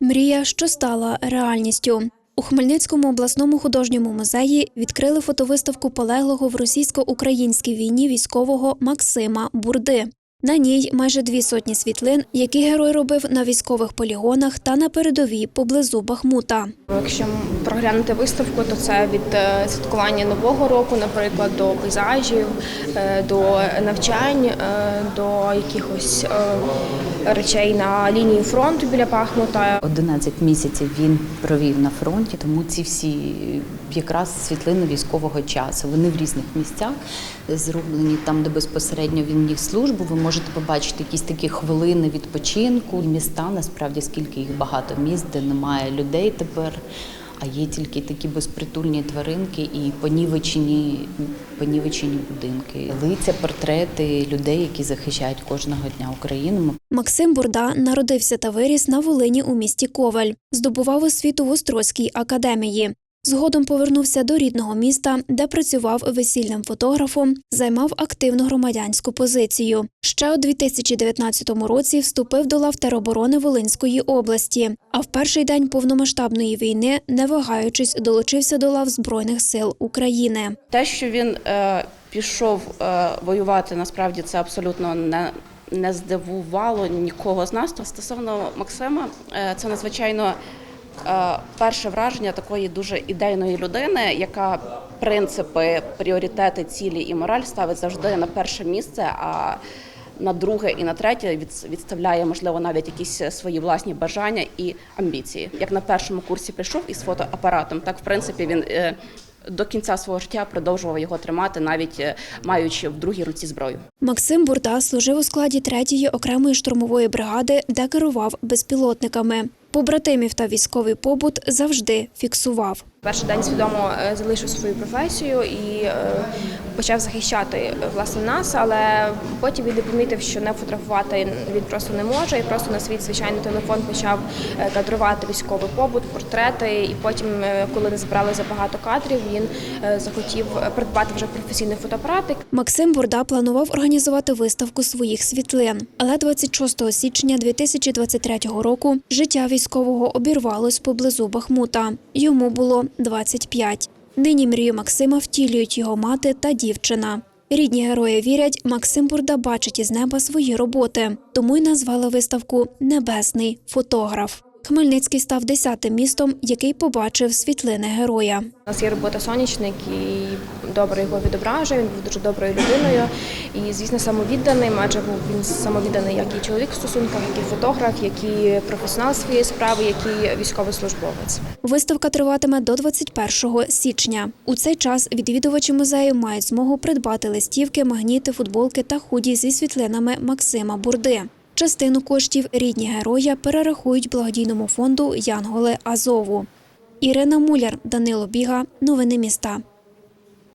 Мрія, що стала реальністю. У Хмельницькому обласному художньому музеї відкрили фотовиставку полеглого в російсько-українській війні військового Максима Бурди. На ній майже дві сотні світлин, які герой робив на військових полігонах та на передовій поблизу Бахмута. Якщо проглянути виставку, то це від е, святкування нового року, наприклад, до пейзажів, е, до навчань, е, до якихось речей на лінії фронту біля Бахмута. 11 місяців він провів на фронті, тому ці всі якраз світлини військового часу. Вони в різних місцях зроблені там, де безпосередньо він ніг службу. Ви можете побачити якісь такі хвилини відпочинку. Міста насправді скільки їх багато міст, де немає людей тепер. А є тільки такі безпритульні тваринки і понівечені, понівечені будинки, лиця, портрети людей, які захищають кожного дня Україну. Максим Бурда народився та виріс на Волині у місті Ковель, здобував освіту в Острозькій академії. Згодом повернувся до рідного міста, де працював весільним фотографом, займав активну громадянську позицію. Ще у 2019 році вступив до лав тероборони Волинської області. А в перший день повномасштабної війни, не вагаючись, долучився до лав Збройних сил України. Те, що він е, пішов е, воювати, насправді це абсолютно не, не здивувало нікого з нас. Стосовно Максима, е, це надзвичайно перше враження такої дуже ідейної людини, яка принципи, пріоритети, цілі і мораль ставить завжди на перше місце. А на друге і на третє відставляє, можливо, навіть якісь свої власні бажання і амбіції. Як на першому курсі прийшов із фотоапаратом, так в принципі він е, до кінця свого життя продовжував його тримати, навіть е, маючи в другій руці зброю. Максим Бурда служив у складі 3-ї окремої штурмової бригади, де керував безпілотниками. Побратимів та військовий побут завжди фіксував. Перший день свідомо е, залишив свою професію і е, почав захищати е, власне нас, але потім він помітив, що не фотографувати він просто не може, і просто на свій звичайний телефон почав кадрувати військовий побут, портрети. І потім, коли не збрали забагато кадрів, він захотів придбати вже професійний фотоапарат. Максим Бурда планував організувати виставку своїх світлин, але 26 січня 2023 року життя військового обірвалось поблизу Бахмута. Йому було 25. Нині мрію Максима втілюють його мати та дівчина. Рідні герої вірять, Максим Бурда бачить із неба свої роботи, тому й назвали виставку Небесний фотограф. Хмельницький став десятим містом, який побачив світлини героя. У нас є робота сонячник і добре його відображує. Він був дуже доброю людиною і, звісно, самовідданим, адже був він самовідданий як і чоловік в стосунках, як і фотограф, як і професіонал своєї справи, як і військовослужбовець. Виставка триватиме до 21 січня. У цей час відвідувачі музею мають змогу придбати листівки, магніти, футболки та худі зі світлинами Максима Бурди. Частину коштів рідні героя перерахують благодійному фонду Янголи Азову. Ірина Муляр, Данило Біга. Новини міста.